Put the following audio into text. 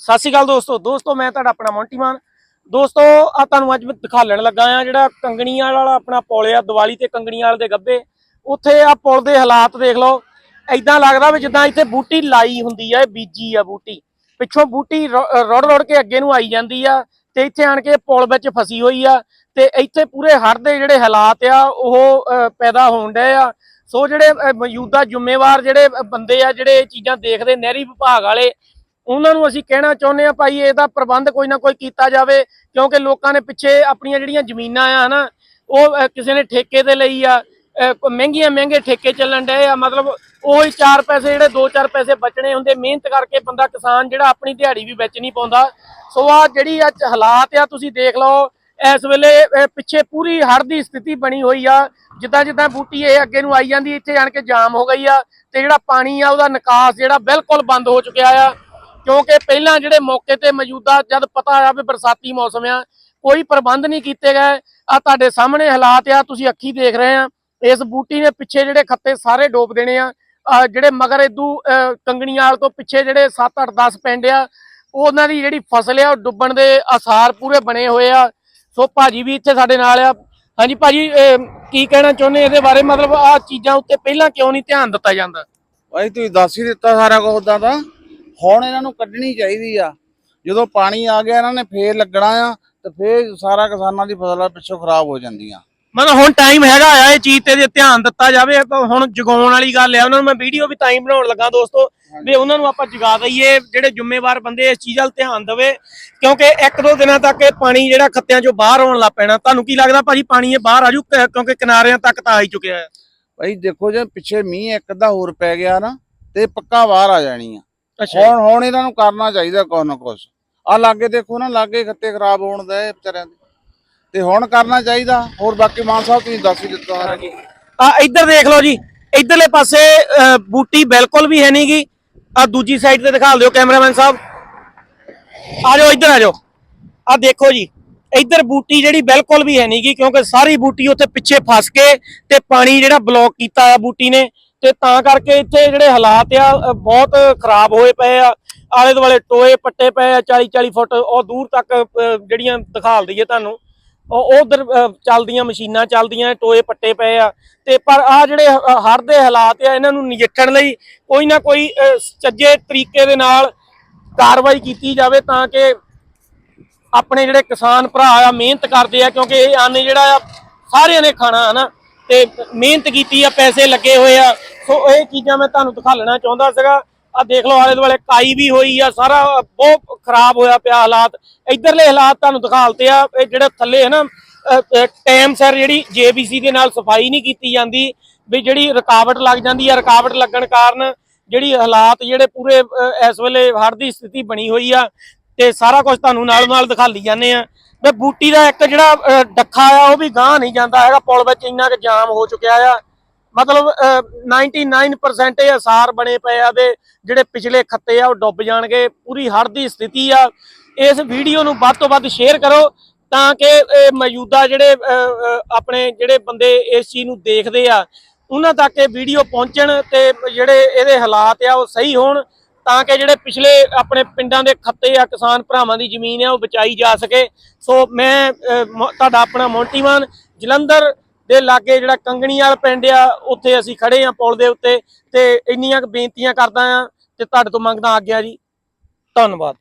ਸਤਿ ਸ਼੍ਰੀ ਅਕਾਲ ਦੋਸਤੋ। ਦੋਸਤੋ, ਮੈਂ ਤੁਹਾਡਾ ਆਪਣਾ ਮੌਂਟੀਮਾਨ ਦੋਸਤੋ ਆ ਤੁਹਾਨੂੰ ਅੱਜ ਮੈਂ ਦਿਖਾਲਣ ਲੱਗਾ ਆ ਜਿਹੜਾ ਕੰਗਣੀਆਂ ਵਾਲਾ ਆਪਣਾ ਪੁਲ ਆ, ਦੀਵਾਲੀ ਤੇ ਕੰਗਣੀਆਂ ਵਾਲੇ ਦੇ ਗੱਬੇ। ਉੱਥੇ ਆ ਪੁਲ ਦੇ ਹਾਲਾਤ ਦੇਖ ਲਓ। ਐਦਾਂ ਲੱਗਦਾ ਵੀ ਜਿੱਦਾਂ ਇੱਥੇ ਬੂਟੀ ਲਾਈ ਹੁੰਦੀ ਆ, ਇਹ ਬੀਜੀ ਆ ਬੂਟੀ। ਪਿੱਛੋਂ ਬੂਟੀ ਰੋੜ ਰੋੜ ਕੇ ਅੱਗੇ ਨੂੰ ਆਈ ਜਾਂਦੀ ਆ ਤੇ ਇੱਥੇ ਆਣ ਕੇ ਪੁਲ ਵਿੱਚ ਫਸੀ ਹੋਈ ਆ ਤੇ ਇੱਥੇ ਪੂਰੇ ਹੜ੍ਹ ਦੇ ਜਿਹੜੇ ਹਾਲਾਤ ਆ, ਉਹ ਪੈਦਾ ਹੋਣ ਡਏ ਆ। ਸੋ ਜਿਹੜੇ ਮੌਜੂਦਾ ਜ਼ਿੰਮੇਵਾਰ ਜਿਹੜੇ ਬੰਦੇ ਆ, ਜਿਹੜੇ ਇਹ ਚੀਜ਼ਾਂ ਦੇਖਦੇ ਨਹਿਰੀ ਵਿਭਾਗ ਵਾਲੇ ਉਹਨਾਂ ਨੂੰ ਅਸੀਂ ਕਹਿਣਾ ਚਾਹੁੰਦੇ ਆ ਭਾਈ ਇਹਦਾ ਪ੍ਰਬੰਧ ਕੋਈ ਨਾ ਕੋਈ ਕੀਤਾ ਜਾਵੇ, ਕਿਉਂਕਿ ਲੋਕਾਂ ਨੇ ਪਿੱਛੇ ਆਪਣੀਆਂ ਜਿਹੜੀਆਂ ਜ਼ਮੀਨਾਂ ਆ ਹਨਾ, ਉਹ ਕਿਸੇ ਨੇ ਠੇਕੇ ਤੇ ਲਈ ਆ ਮਹਿੰਗੀਆਂ ਮਹਿੰਗੇ ਠੇਕੇ ਚੱਲਣ ਡਏ ਆ, ਮਤਲਬ ਉਹ ਹੀ 4 ਪੈਸੇ ਜਿਹੜੇ 2-4 ਪੈਸੇ ਬਚਣੇ ਹੁੰਦੇ, ਮਿਹਨਤ ਕਰਕੇ ਬੰਦਾ ਕਿਸਾਨ ਜਿਹੜਾ ਆਪਣੀ ਦਿਹਾੜੀ ਵੀ ਵਿੱਚ ਨਹੀਂ ਪਾਉਂਦਾ। ਸੋ ਆ ਜਿਹੜੀ ਅੱਜ ਹਾਲਾਤ ਆ, ਤੁਸੀਂ ਦੇਖ ਲਓ, ਇਸ ਵੇਲੇ ਪਿੱਛੇ ਪੂਰੀ ਹੜ੍ਹ ਦੀ ਸਥਿਤੀ ਬਣੀ ਹੋਈ ਆ, ਜਿੱਦਾਂ ਜਿੱਦਾਂ ਬੂਟੀ ਇਹ ਅੱਗੇ ਨੂੰ ਆਈ ਜਾਂਦੀ, ਇੱਥੇ ਆਣ ਕੇ ਜਾਮ ਹੋ ਗਈ ਆ, ਤੇ ਜਿਹੜਾ ਪਾਣੀ ਆ, ਉਹਦਾ ਨਿਕਾਸ ਜਿਹੜਾ ਬਿਲਕੁਲ ਬੰਦ ਹੋ ਚੁੱਕਿਆ ਆ। ਕਿਉਂਕਿ ਪਹਿਲਾਂ ਜਿਹੜੇ ਮੌਕੇ ਤੇ ਮੌਜੂਦਾ ਜਦ ਪਤਾ ਆ ਵੀ ਬਰਸਾਤੀ ਮੌਸਮ ਆ, ਕੋਈ ਪ੍ਰਬੰਧ ਨਹੀਂ ਕੀਤੇ ਗਏ। ਆ ਤੁਹਾਡੇ ਸਾਹਮਣੇ ਹਾਲਾਤ ਆ, ਤੁਸੀਂ ਅੱਖੀ ਦੇਖ ਰਹੇ ਆ। ਇਸ ਬੂਟੀ ਨੇ ਪਿੱਛੇ ਜਿਹੜੇ ਖੱਤੇ ਸਾਰੇ ਡੋਬ ਦੇਣੇ ਆ। ਜਿਹੜੇ ਮਗਰ ਇਦੂ ਕੰਗਣੀਆਲ ਤੋਂ ਪਿੱਛੇ ਜਿਹੜੇ 7 8 10 ਪਿੰਡ ਆ, ਉਹਨਾਂ ਦੀ ਜਿਹੜੀ ਫਸਲ ਆ, ਉਹ ਡੁੱਬਣ ਦੇ ਆਸਾਰ ਪੂਰੇ ਬਣੇ ਹੋਏ ਆ। ਸੋ ਭਾਜੀ ਵੀ ਇੱਥੇ ਸਾਡੇ ਨਾਲ ਆ। ਹਾਂਜੀ ਭਾਜੀ ਕੀ ਕਹਿਣਾ ਚਾਹੁੰਦੇ ਇਹਦੇ ਬਾਰੇ ਮਤਲਬ ਆ ਚੀਜ਼ਾਂ ਉੱਤੇ ਪਹਿਲਾਂ ਕਿਉਂ ਨਹੀਂ ਧਿਆਨ ਦਿੱਤਾ ਜਾਂਦਾ? ਭਾਈ ਤੁਸੀਂ ਦੱਸ ਹੀ ਦਿੱਤਾ ਸਾਰਾ ਕੁਝ ਉਦਾਂ ਦਾ। ਹੁਣ ਇਹਨਾਂ ਨੂੰ ਕੱਢਣੀ ਚਾਹੀਦੀ ਆ। ਜਦੋਂ ਪਾਣੀ ਆ ਗਿਆ ਇਹਨਾਂ ਨੇ ਫੇਰ ਲੱਗਣਾ ਆ ਤੇ ਫੇਰ ਸਾਰਾ ਕਿਸਾਨਾਂ ਦੀ ਫਸਲਾਂ ਪਿੱਛੋਂ ਖਰਾਬ ਹੋ ਜਾਂਦੀਆਂ। ਮਤਲਬ ਹੁਣ ਟਾਈਮ ਹੈਗਾ ਆ ਇਹ ਚੀਜ਼ ਤੇ ਜੇ ਧਿਆਨ ਦਿੱਤਾ ਜਾਵੇ ਤਾਂ ਹੁਣ ਜਗਾਉਣ ਵਾਲੀ ਗੱਲ ਆ। ਉਹਨਾਂ ਨੂੰ ਮੈਂ ਵੀਡੀਓ ਵੀ ਹੀ ਬਣਾਉਣ ਲੱਗਾ ਦੋਸਤੋ ਵੀ ਉਹਨਾਂ ਨੂੰ ਆਪਾਂ ਜਗਾ ਦਈਏ ਜਿਹੜੇ ਜ਼ਿੰਮੇਵਾਰ ਬੰਦੇ ਇਸ ਚੀਜ਼ ਵੱਲ ਧਿਆਨ ਦੇਵੇ। ਕਿਉਂਕਿ ਇੱਕ ਦੋ ਦਿਨਾਂ ਤੱਕ ਇਹ ਪਾਣੀ ਜਿਹੜਾ ਖੱਤਿਆਂ ਚੋਂ ਬਾਹਰ ਆਉਣ ਲੱਗ ਪੈਣਾ। ਤੁਹਾਨੂੰ ਕੀ ਲੱਗਦਾ ਭਾਜੀ ਪਾਣੀ ਇਹ ਬਾਹਰ ਆਜੂ ਕਿਉਂਕਿ ਕਿਨਾਰਿਆਂ ਤੱਕ ਤਾਂ ਆ ਹੀ ਚੁੱਕਿਆ ਹੈ ਭਾਈ ਦੇਖੋ ਜੇ ਪਿੱਛੇ ਮੀਂਹ ਇੱਕ ਅੱਧਾ ਹੋਰ ਪੈ ਗਿਆ ਨਾ ਤੇ ਪੱਕਾ ਬਾਹਰ ਆ ਜਾਣੀ ਆ। ਅੱਛਾ ਹੁਣ ਹੁਣ ਇਹਨਾਂ ਨੂੰ ਕਰਨਾ ਚਾਹੀਦਾ ਕੁਛ ਨਾ ਕੁਛ। ਆ ਲਾਗੇ ਦੇਖੋ ਨਾ ਲਾਗੇ ਖੱਤੇ ਖਰਾਬ ਹੋਣ ਦੇ ਵਿਚਾਰਿਆਂ ਦੇ। ਤੇ ਹੁਣ ਕਰਨਾ ਚਾਹੀਦਾ ਹੋਰ ਬਾਕੀ ਮਾਨ ਸਾਹਿਬ ਤੁਸੀਂ ਦੱਸ ਹੀ ਦਿੱਤਾ ਸਾਰਾ ਕੁਛ। ਆ ਇੱਧਰ ਦੇਖ ਲਓ ਜੀ ਇੱਧਰਲੇ ਪਾਸੇ ਅ, ਬੂਟੀ ਬਿਲਕੁਲ ਵੀ ਹੈ ਨਹੀਂਗੀ ਆ ਦੂਜੀ ਸਾਈਡ ਤੇ ਦਿਖਾ ਦਿਓ ਕੈਮਰਾਮੈਨ ਸਾਹਿਬ। ਆ ਜਾਓ ਇੱਧਰ ਆ ਜਾਓ। ਆ ਦੇਖੋ ਜੀ ਇੱਧਰ ਬੂਟੀ ਜਿਹੜੀ ਬਿਲਕੁਲ ਵੀ ਹੈ ਨਹੀਂਗੀ ਕਿਉਂਕਿ ਸਾਰੀ ਬੂਟੀ ਉੱਥੇ ਪਿੱਛੇ ਫਸ ਕੇ ਤੇ ਪਾਣੀ ਜਿਹੜਾ ਬਲੌਕ ਕੀਤਾ ਆ ਬੂਟੀ ਨੇ। ਤੇ ਤਾਂ ਕਰਕੇ ਇੱਥੇ ਜਿਹੜੇ ਹਾਲਾਤ ਆ ਬਹੁਤ ਖਰਾਬ ਹੋਏ ਪਏ ਆ। ਆਲੇ ਦੁਆਲੇ ਟੋਏ ਪੱਟੇ ਪਏ ਆ 40 40 ਫੁੱਟ, ਉਹ ਦੂਰ ਤੱਕ ਜਿਹੜੀਆਂ ਦਿਖਾਲ ਦਈਏ ਤੁਹਾਨੂੰ, ਉਹ ਉਧਰ ਚੱਲਦੀਆਂ ਮਸ਼ੀਨਾਂ ਚੱਲਦੀਆਂ, ਟੋਏ ਪੱਟੇ ਪਏ ਆ। ਤੇ ਪਰ ਆ ਜਿਹੜੇ ਹੜ ਦੇ ਹਾਲਾਤ ਆ, ਇਹਨਾਂ ਨੂੰ ਨਜਿੱਠਣ ਲਈ ਕੋਈ ਨਾ ਕੋਈ ਚੱਜੇ ਤਰੀਕੇ ਦੇ ਨਾਲ ਕਾਰਵਾਈ ਕੀਤੀ ਜਾਵੇ ਤਾਂ ਕਿ ਆਪਣੇ ਜਿਹੜੇ ਕਿਸਾਨ ਭਰਾ ਆ, ਮਿਹਨਤ ਕਰਦੇ ਆ, ਕਿਉਂਕਿ ਇਹ ਅੰਨ ਜਿਹੜਾ ਆ, ਸਾਰਿਆਂ ਨੇ ਖਾਣਾ ਹੈ ਨਾ ਤੇ ਮਿਹਨਤ ਕੀਤੀ ਆ, ਪੈਸੇ ਲੱਗੇ ਹੋਏ ਆ। ਸੋ ਇਹ ਚੀਜ਼ਾਂ ਮੈਂ ਤੁਹਾਨੂੰ ਦਿਖਾਲਣਾ ਚਾਹੁੰਦਾ ਸੀਗਾ। ਆ ਦੇਖ ਲਓ ਆਲੇ ਦੁਆਲੇ ਕਾਈ ਵੀ ਹੋਈ ਆ, ਸਾਰਾ ਬਹੁਤ ਖਰਾਬ ਹੋਇਆ ਪਿਆ ਹਾਲਾਤ। ਇਧਰਲੇ ਹਾਲਾਤ ਤੁਹਾਨੂੰ ਦਿਖਾਲਤੇ ਆ, ਇਹ ਜਿਹੜੇ ਥੱਲੇ ਹੈ ਨਾ ਟਾਈਮ ਸਰ ਜਿਹੜੀ ਜੇਬੀਸੀ ਦੇ ਨਾਲ ਸਫ਼ਾਈ ਨਹੀਂ ਕੀਤੀ ਜਾਂਦੀ, ਵੀ ਜਿਹੜੀ ਰੁਕਾਵਟ ਲੱਗ ਜਾਂਦੀ ਆ, ਰੁਕਾਵਟ ਲੱਗਣ ਕਾਰਨ ਜਿਹੜੀ ਹਾਲਾਤ ਜਿਹੜੇ ਪੂਰੇ ਇਸ ਵੇਲੇ ਹੜ੍ਹ ਦੀ ਸਥਿਤੀ ਬਣੀ ਹੋਈ ਆ, ਤੇ ਸਾਰਾ ਕੁਝ ਤੁਹਾਨੂੰ ਨਾਲ ਨਾਲ ਦਿਖਾਲੀ ਜਾਂਦੇ ਆ। ਤੇ ਬੂਟੀ ਦਾ ਇੱਕ ਜਿਹੜਾ ਡੱਖਾ ਆ, ਉਹ ਵੀ ਗਾਂ ਨਹੀਂ ਜਾਂਦਾ ਹੈਗਾ, ਪੁਲ ਵਿੱਚ ਇੰਨਾ ਕਿ ਜਾਮ ਹੋ ਚੁੱਕਿਆ ਆ। ਮਤਲਬ ਅਹ, 99% ਇਹ ਅਸਾਰ ਬਣੇ ਪਏ ਆ ਦੇ ਜਿਹੜੇ ਪਿਛਲੇ ਖੱਤੇ ਆ ਉਹ ਡੁੱਬ ਜਾਣਗੇ। ਪੂਰੀ ਹੜ੍ਹ ਦੀ ਸਥਿਤੀ ਆ। ਇਸ ਵੀਡੀਓ ਨੂੰ ਵੱਧ ਤੋਂ ਵੱਧ ਸ਼ੇਅਰ ਕਰੋ ਤਾਂ ਕਿ ਇਹ ਮੌਜੂਦਾ ਜਿਹੜੇ ਆਪਣੇ ਜਿਹੜੇ ਬੰਦੇ ਇਸ ਚੀਜ਼ ਨੂੰ ਦੇਖਦੇ ਆ ਉਹਨਾਂ ਤੱਕ ਇਹ ਵੀਡੀਓ ਪਹੁੰਚਣ ਤੇ ਜਿਹੜੇ ਇਹਦੇ ਹਾਲਾਤ ਆ ਉਹ ਸਹੀ ਹੋਣ ਤਾਂ ਕਿ ਜਿਹੜੇ ਪਿਛਲੇ ਆਪਣੇ ਪਿੰਡਾਂ ਦੇ ਖੱਤੇ ਆ ਕਿਸਾਨ ਭਰਾਵਾਂ ਦੀ ਜ਼ਮੀਨ ਆ ਉਹ ਬਚਾਈ ਜਾ ਸਕੇ। ਸੋ ਮੈਂ ਤੁਹਾਡਾ ਆਪਣਾ ਮੌਂਟੀਮਾਨ ਜਲੰਧਰ ਦੇ ਲਾਗੇ ਜਿਹੜਾ ਕੰਗਣੀਵਾਲ ਪਿੰਡ ਆ, ਉੱਥੇ ਅਸੀਂ ਖੜੇ ਆ ਪੁਲ ਦੇ ਉੱਤੇ ਤੇ ਇੰਨੀਆਂ ਬੇਨਤੀਆਂ ਕਰਦਾ ਆ ਤੇ ਤੁਹਾਡੇ ਤੋਂ ਮੰਗਦਾ ਆਗਿਆ ਜੀ। ਧੰਨਵਾਦ।